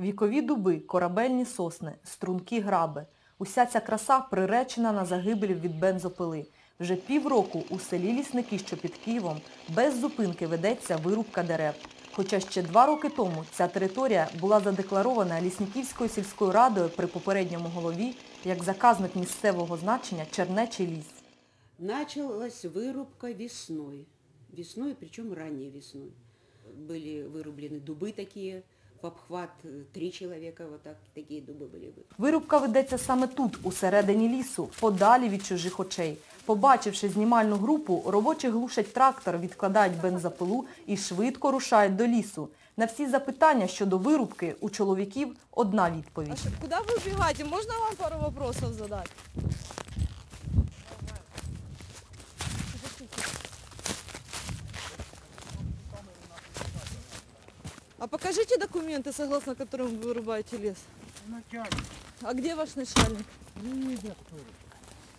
Вікові дуби, корабельні сосни, струнки граби. Уся ця краса приречена на загибель від бензопили. Вже півроку у селі Лісники, що під Києвом, без зупинки ведеться вирубка дерев. Хоча ще два роки тому ця територія була задекларована Лісниківською сільською радою при попередньому голові як заказник місцевого значення Чернечий ліс. Началась вырубка весной. Весной, причем ранней весной. Были вырублены дубы такие, в обхват э, три человека, вот так, такие дубы были. вы- Вирубка ведеться саме тут, усередині лісу, подалі від чужих очей. Побачивши знімальну групу, робочі глушать трактор, відкладають бензопилу і швидко рушають до лісу. На всі запитання щодо вирубки у чоловіків одна відповідь. А что, куда вы убегаете? Можно вам пару вопросов задать? А покажите документы, согласно которым вы вырубаете лес. А где ваш начальник?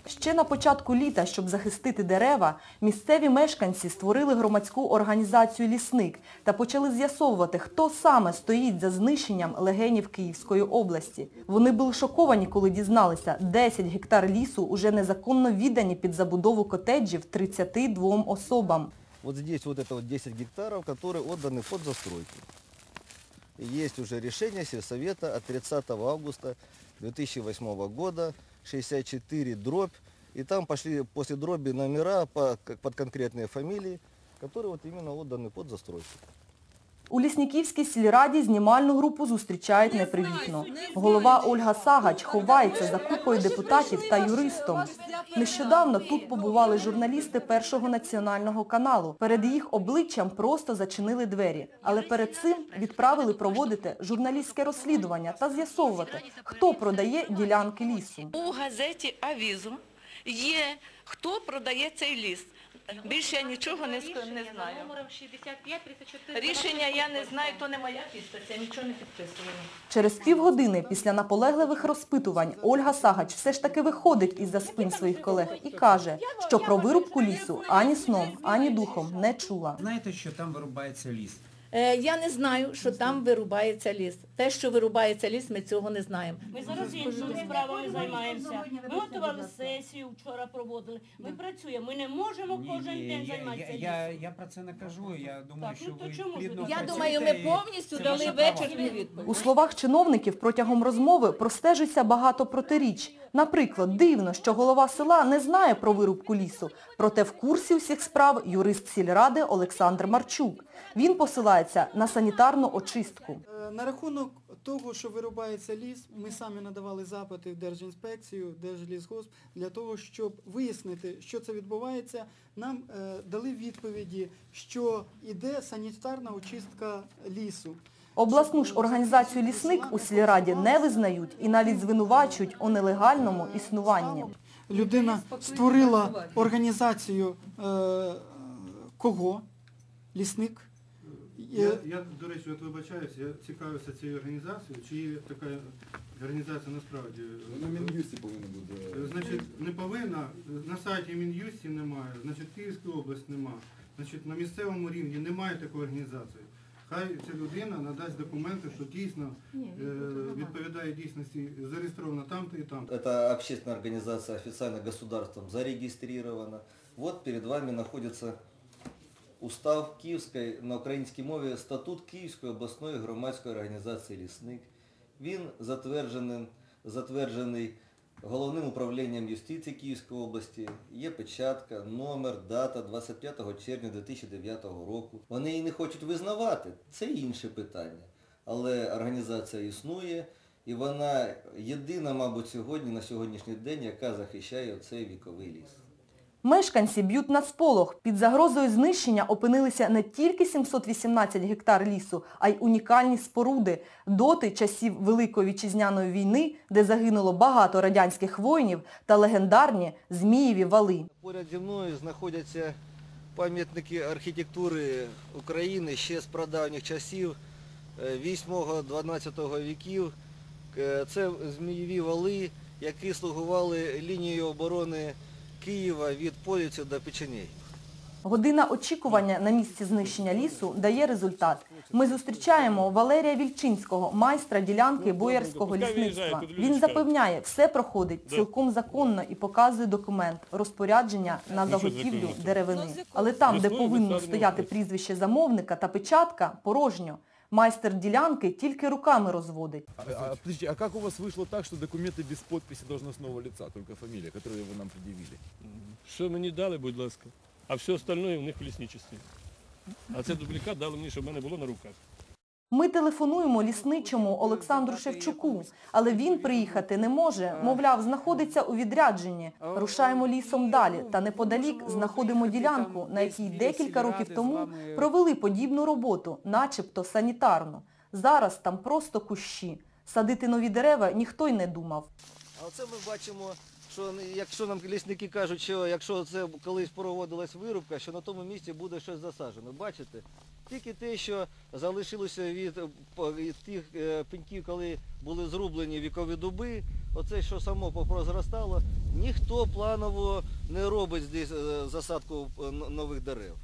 Ще на початку літа, щоб захистити дерева, місцеві мешканці створили громадську організацію «Лісник» та почали з'ясовувати, хто саме стоїть за знищенням легенів Київської області. Вони були шоковані, коли дізналися, 10 гектар лісу уже незаконно віддані під забудову котеджів 32 особам. Вот здесь вот это вот 10 гектаров, которые отданы под застройку. Есть уже решение сельсовета от 30 августа 2008 года, 64 дробь. И там пошли после дроби номера под конкретные фамилии, которые вот именно отданы под застройку. У Лісніківській сільраді знімальну групу зустрічають непривітно. Голова Ольга Сагач ховається за купою депутатів та юристом. Нещодавно тут побували журналісти Першого національного каналу. Перед їх обличчям просто зачинили двері. Але перед цим відправили проводити журналістське розслідування та з'ясовувати, хто продає ділянки лісу. У газеті Авізо є, хто продає цей ліс. Більше я нічого не, ск- не знаю. Номером 65 34 Рішення я не знаю, то не моя підпис, я нічого не підписую. Через півгодини після наполегливих розпитувань Ольга Сагач все ж таки виходить із-за спин своїх колег і каже, що про вирубку лісу ані сном, ані духом не чула. Знаєте, що там вирубається ліс? Е, Я не знаю, що там вирубається ліс. Те, що вирубається ліс, ми цього не знаємо. Ми зараз іншими справами займаємося. Ми готували сесію, вчора проводили. Ми працюємо. Ми не можемо кожен день займатися. я, лісом. я про це не кажу. Я думаю, Так, ну що то ви чому ж плідно так? Я працюєте думаю, ми і повністю це дали ваша права. вичерпну У словах чиновників протягом розмови простежиться багато протиріч. Наприклад, дивно, що голова села не знає про вирубку лісу, проте в курсі усіх справ юрист сільради Олександр Марчук. Він посилається на санітарну очистку. Е, На рахунок того, що вирубається ліс, ми самі надавали запити в Держінспекцію, Держлісгосп для того, щоб вияснити, що це відбувається. Нам е, дали відповіді, що йде санітарна очистка лісу. Обласну ж організацію «Лісник» у сільраді не визнають і навіть звинувачують у нелегальному існуванні. Людина створила організацію е, кого? Лісник? Я, я, до речі, от вибачаюся, я цікавився цією організацією, чи є така організація насправді. На Мін'юсті повинна бути. Значить, не повинна, на сайті Мін'юсті немає, значить Київська область немає, значить на місцевому рівні немає такої організації. Хай ця людина надасть документи, що дійсно е, відповідає дійсності, зареєстровано там-то і там. Эта общественная организация официально государством зарегистрирована. Вот перед вами находится устав Київської на українській мові статут Київської обласної громадської організації «Лісник». Він затверджений, затверджений головним управлінням юстиції Київської області. Є печатка, номер, дата 25 червня 2009 року. Вони її не хочуть визнавати. Це інше питання. Але організація існує і вона єдина, мабуть, сьогодні, на сьогоднішній день, яка захищає цей віковий ліс. Мешканці б'ють на сполох. Під загрозою знищення опинилися не тільки 718 гектар лісу, а й унікальні споруди. Доти часів Великої вітчизняної війни, де загинуло багато радянських воїнів, та легендарні Змієві вали. Поряд зі мною знаходяться пам'ятники архітектури України ще з прадавніх часів, 8-12 віків. Е, Це змієві вали, які слугували лінією оборони Києва від Полівців до Печеней. Година очікування на місці знищення лісу дає результат. Ми зустрічаємо Валерія Вільчинського, майстра ділянки Боярського лісництва. Він запевняє, все проходить цілком законно і показує документ розпорядження на заготівлю деревини. Але там, де повинно стояти прізвище замовника та печатка, порожньо. Майстер ділянки тільки руками розводить. А, а, подождите, а как у вас вышло так, что документы без подписи должностного лица, только фамилия, которую вы нам предъявили? Що мені дали, будь ласка, а все остальное у них в лісничестві. А це дублікат дали мені, щоб в мене було на руках. Ми телефонуємо лісничому Олександру Шевчуку, але він приїхати не може. Мовляв, знаходиться у відрядженні. Рушаємо лісом далі та неподалік знаходимо ділянку, на якій декілька років тому провели подібну роботу, начебто санітарну. Зараз там просто кущі. Садити нові дерева ніхто й не думав. А оце ми бачимо, що якщо нам лісники кажуть, що якщо це колись проводилась вирубка, що на тому місці буде щось засаджено. Бачите? Тільки те, що залишилося від, тих е, пеньків, коли були зрублені вікові дуби, оце що само попрозростало, ніхто планово не робить здесь е, засадку е, нових дерев.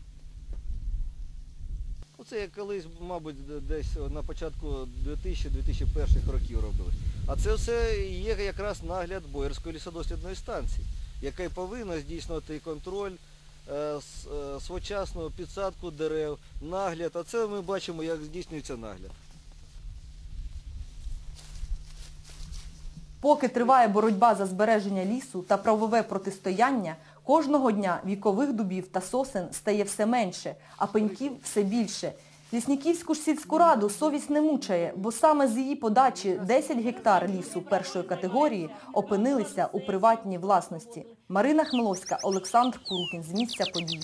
Оце як колись, мабуть, десь на початку 2000-2001 років робили. А це все є якраз нагляд Боярської лісодослідної станції, яка повинна здійснювати контроль е, е, своєчасну підсадку дерев, нагляд. А це ми бачимо, як здійснюється нагляд. Поки триває боротьба за збереження лісу та правове протистояння, кожного дня вікових дубів та сосен стає все менше, а пеньків все більше. Лісніківську ж сільську раду совість не мучає, бо саме з її подачі 10 гектар лісу першої категорії опинилися у приватній власності. Марина Хмеловська, Олександр Курукін з місця подій.